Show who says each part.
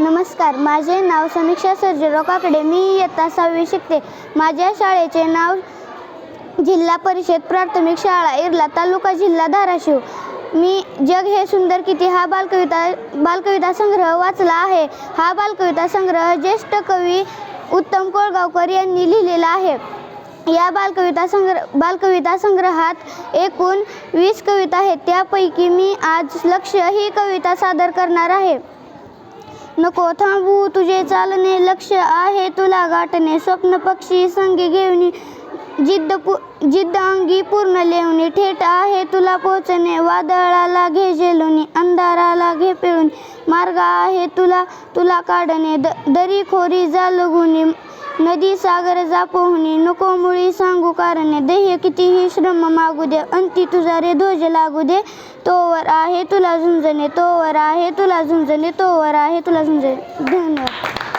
Speaker 1: नमस्कार माझे नाव समीक्षा सर्जेराव काकडे मी इयत्ता सहावी शिकते. माझ्या शाळेचे नाव जिल्हा परिषद प्राथमिक शाळा इरला तालुका जिल्हा धाराशिव. मी जग हे सुंदर किती हा बालकविता बालकविता संग्रह वाचला आहे. हा बालकविता संग्रह ज्येष्ठ कवी उत्तम कोळगावकर यांनी लिहिलेला आहे. या बालकविता संग्रह बालकविता संग्रहात एकूण वीस कविता आहेत. त्यापैकी मी आज लक्ष ही कविता सादर करणार आहे. नको थांबू तुझे चालणे लक्ष आहे तुला गाठणे स्वप्न पक्षी संगी घेऊन जिद्द पु जिद्द अंगी पूर्ण लेवणी थेट आहे तुला पोचणे वादळाला घे झेलुनी अंधाराला घे पिळून मार्ग आहे तुला तुला काढणे द दरी खोरी जालगुनी नदी सागर जा पोहणे नको मुळी सांगू कारणे. देह कितीही श्रम मागू दे अंती तुझा रे ध्वज लागू दे. तोवर आहे तुला झुंजणे तोवर आहे तुला झुंजणे तोवर आहे तुला झुंजणे. धन्यवाद.